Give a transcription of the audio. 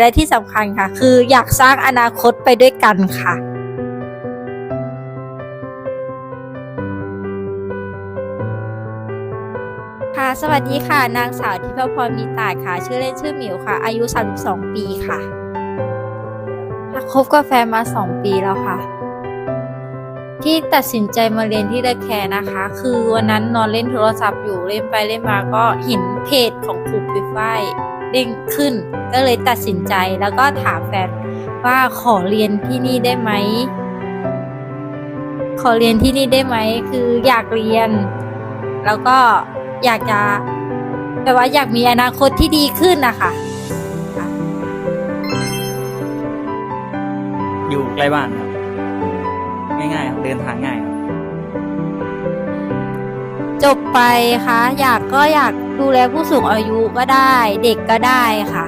และที่สำคัญค่ะ คืออยากสร้างอนาคตไปด้วยกันค่ะค่ะสวัสดีค่ะ นางสาวทิพพรมีตาค่ะ ชื่อเล่นชื่อหมิวค่ะ อายุ 32 ปีค่ะคบกับแฟนมา 2 ปีแล้วค่ะ ที่ตัดสินใจมาเรียนที่เดอะแคร์นะคะ คือวันนั้นนอนเล่นโทรศัพท์อยู่เล่นไปเล่นมาก็เห็นเพจของครูปุ้ยฝ้าย เด้งขึ้น ก็เลยตัดสินใจแล้วก็ถามแฟนว่าขอเรียนที่นี่ได้ไหม ขอเรียนที่นี่ได้ไหม คืออยากเรียน แล้วก็อยากจะแบบว่าอยากมีอนาคตที่ดีขึ้นนะคะอยู่ใกล้บ้านครับง่ายๆครับเดินทางง่ายครับจบไปคะอยากก็อยาก ดูแลผู้สูงอายุก็ได้ เด็กก็ได้ค่ะ